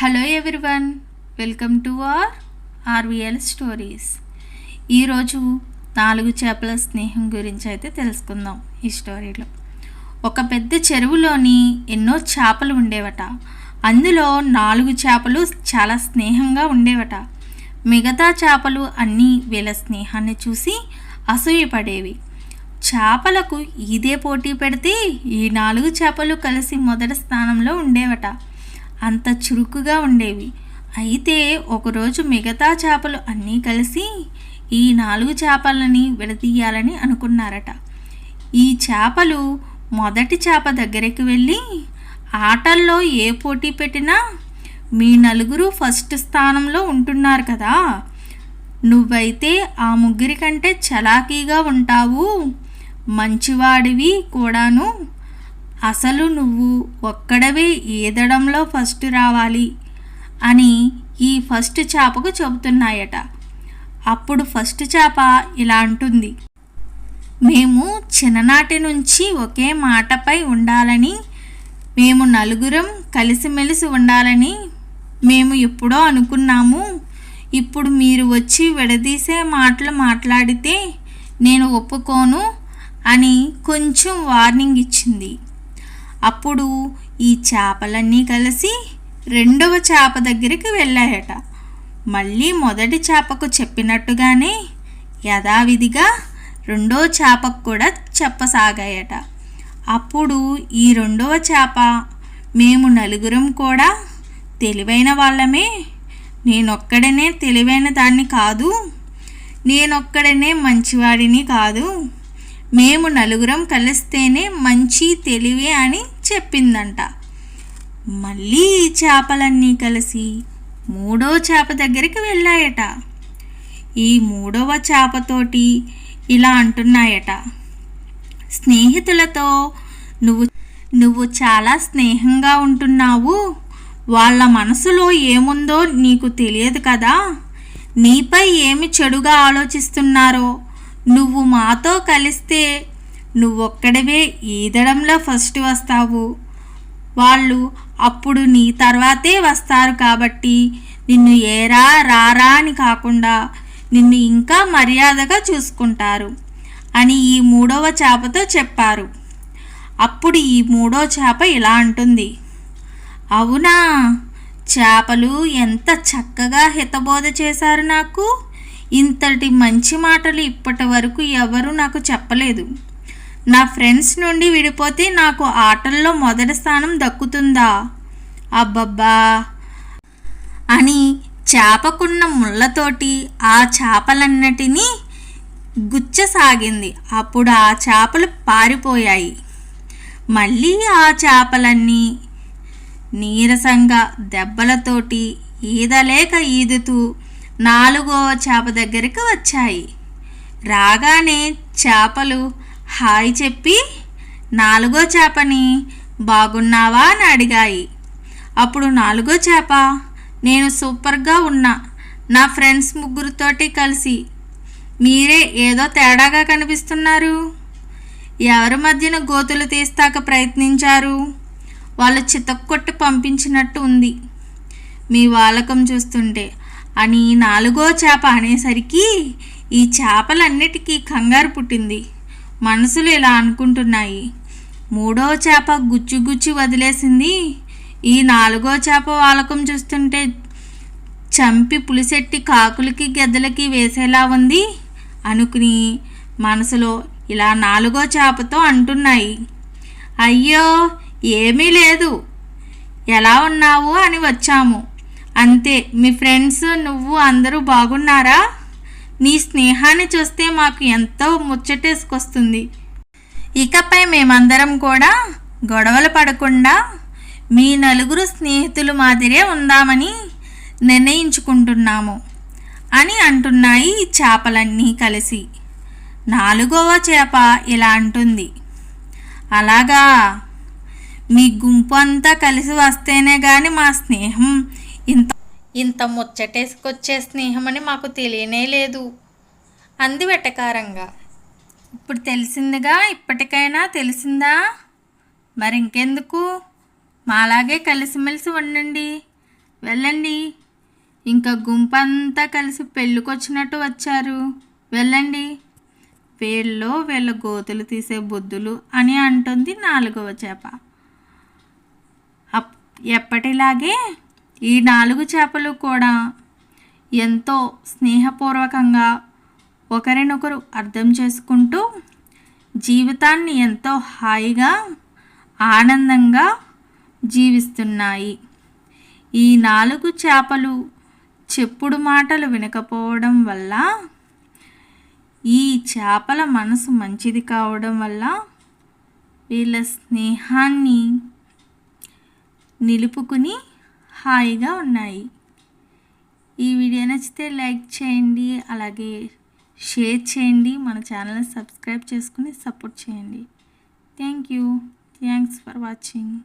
Hello everyone welcome to R RVL stories ఈరోజు నాలుగు చేపల స్నేహం గురించి అయితే తెలుసుకుందాం ఈ స్టోరీలో ఒక పెద్ద చెరువులోని ఎన్నో చేపలు ఉండేవట. అందులో నాలుగు చేపలు చాలా స్నేహంగా ఉండేవట. మిగతా చేపలు అన్నీ వీళ్ళ స్నేహాన్ని చూసి అసూయపడేవి. చేపలకు ఇదే పోటీ పెడితే ఈ నాలుగు చేపలు కలిసి మొదటి స్థానంలో ఉండేవట. అంత చురుకుగా ఉండేవి. అయితే ఒకరోజు మిగతా చేపలు అన్నీ కలిసి ఈ నాలుగు చేపలని విడదీయాలని అనుకున్నారట. ఈ చేపలు మొదటి చేప దగ్గరికి వెళ్ళి ఆటల్లో ఏ పోటీ పెట్టినా మీ నలుగురు ఫస్ట్ స్థానంలో ఉంటున్నారు కదా. నువ్వైతే ఆ ముగ్గురి కంటే చలాకీగా ఉంటావు. మంచివాడివి కూడాను. అసలు నువ్వు ఒక్కడవే ఈదడంలో ఫస్ట్ రావాలి అని ఈ ఫస్ట్ చేపకు చెబుతున్నాయట. అప్పుడు ఫస్ట్ చేప ఇలా అంటుంది. మేము చిన్ననాటి నుంచి ఒకే మాటపై ఉండాలని మేము నలుగురం కలిసిమెలిసి ఉండాలని మేము ఎప్పుడో అనుకున్నాము. ఇప్పుడు మీరు వచ్చి విడదీసే మాటలు మాట్లాడితే నేను ఒప్పుకోను అని కొంచెం వార్నింగ్ ఇచ్చింది. అప్పుడు ఈ చేపలన్నీ కలిసి రెండవ చేప దగ్గరికి వెళ్ళాయట. మళ్ళీ మొదటి చేపకు చెప్పినట్టుగానే యథావిధిగా రెండో చేపకు కూడా చెప్పసాగాయట. అప్పుడు ఈ రెండవ చేప మేము నలుగురం కూడా తెలివైన వాళ్ళమే. నేనొక్కడనే తెలివైన దాన్ని కాదు నేనొక్కడనే మంచివాడిని కాదు. మేము నలుగురం కలిస్తేనే మంచి తెలివి అని చెప్పిందంట. మళ్ళీ ఈ చేపలన్నీ కలిసి మూడో చేప దగ్గరికి వెళ్ళాయట. ఈ మూడవ చేపతోటి ఇలా అంటున్నాయట. స్నేహితులతో నువ్వు నువ్వు చాలా స్నేహంగా ఉంటున్నావు. వాళ్ళ మనసులో ఏముందో నీకు తెలియదు కదా. నీపై ఏమి చెడుగా ఆలోచిస్తున్నారో నువ్వు మాతో కలిస్తే నువ్వొక్కడవే ఈదడంలో ఫస్ట్ వస్తావు. వాళ్ళు అప్పుడు నీ తర్వాతే వస్తారు కాబట్టి నిన్ను ఏరా రారా అని కాకుండా నిన్ను ఇంకా మర్యాదగా చూసుకుంటారు అని ఈ మూడవ చేపతో చెప్పారు. అప్పుడు ఈ మూడో చేప ఇలా అంటుంది. అవునా చేపలు ఎంత చక్కగా హితబోధ చేశారు నాకు. ఇంతటి మంచి మాటలు ఇప్పటి వరకు ఎవరు నాకు చెప్పలేదు. నా ఫ్రెండ్స్ నుండి విడిపోతే నాకు ఆటల్లో మొదటి స్థానం దక్కుతుందా? అబ్బబ్బా! అని చేపకున్న ముళ్ళతోటి ఆ చేపలన్నిటినీ గుచ్చసాగింది. అప్పుడు ఆ చేపలు పారిపోయాయి. మళ్ళీ ఆ చేపలన్నీ నీరసంగా దెబ్బలతోటి ఈదలేక ఈదుతూ నాలుగవ చేప దగ్గరికి వచ్చాయి. రాగానే చేపలు హాయ్ చెప్పి నాలుగో చేపని బాగున్నావా? అని అడిగాయి. అప్పుడు నాలుగో చేప నేను సూపర్గా ఉన్నా. నా ఫ్రెండ్స్ ముగ్గురితోటి కలిసి. మీరే ఏదో తేడాగా కనిపిస్తున్నారు. ఎవరి మధ్యన గోతులు తీస్తాక ప్రయత్నించారు? వాళ్ళు చితక్కొట్టి పంపించినట్టు ఉంది. మీ వాలకం చూస్తుంటే అని నాలుగో చేప అనేసరికి ఈ చేపలన్నిటికీ కంగారు పుట్టింది. మనసులు ఇలా అనుకుంటున్నాయి. మూడో చేప గుచ్చి గుచ్చి వదిలేసింది. ఈ నాలుగో చేప వాలకం చూస్తుంటే చంపి పులిసెట్టి కాకులకి గెద్దలకి వేసేలా ఉంది అనుకుని మనసులో ఇలా నాలుగో చేపతో అంటున్నాయి. అయ్యో ఏమీ లేదు. ఎలా ఉన్నావు అని వచ్చాము. అంతే. మీ ఫ్రెండ్స్ నువ్వు అందరూ బాగున్నారా? నీ స్నేహాన్ని చూస్తే మాకు ఎంతో ముచ్చటేసుకొస్తుంది. ఇకపై మేమందరం కూడా గొడవలు పడకుండా మీ నలుగురు స్నేహితులు మాదిరే ఉందామని నిర్ణయించుకుంటున్నాము అని అంటున్నాయి చేపలన్నీ కలిసి. నాలుగవ చేప ఇలా అంటుంది. అలాగా మీ గుంపు అంతా కలిసి వస్తేనే కానీ మా స్నేహం ఇంత ఇంత ముచ్చటేసుకొచ్చే స్నేహం అని మాకు తెలియనే లేదు. అంది వెటకారంగా. ఇప్పుడు తెలిసిందిగా? ఇప్పటికైనా తెలిసిందా? మరి ఇంకెందుకు మాలాగే కలిసిమెలిసి ఉండండి. వెళ్ళండి. ఇంకా గుంపంతా కలిసి పెళ్ళికొచ్చినట్టు వచ్చారు. వెళ్ళండి. వీళ్ళలో వీళ్ళ గోతులు తీసే బుద్ధులు అని అంటుంది నాలుగవ చేప. అప్ ఎప్పటిలాగే ఈ నాలుగు చేపలు కూడా ఎంతో స్నేహపూర్వకంగా ఒకరినొకరు అర్థం చేసుకుంటూ జీవితాన్ని ఎంతో హాయిగా ఆనందంగా జీవిస్తున్నాయి. ఈ నాలుగు చేపలు చెప్పుడు మాటలు వినకపోవడం వల్ల ఈ చేపల మనసు మంచిది కావడం వల్ల వీళ్ళ స్నేహాన్ని నిలుపుకుని హాయిగా ఉన్నాయి. ఈ వీడియో నచ్చితే లైక్ చేయండి అలాగే షేర్ చేయండి మన ఛానల్ని సబ్స్క్రైబ్ చేసుకుని సపోర్ట్ చేయండి. Thank you. Thanks for watching.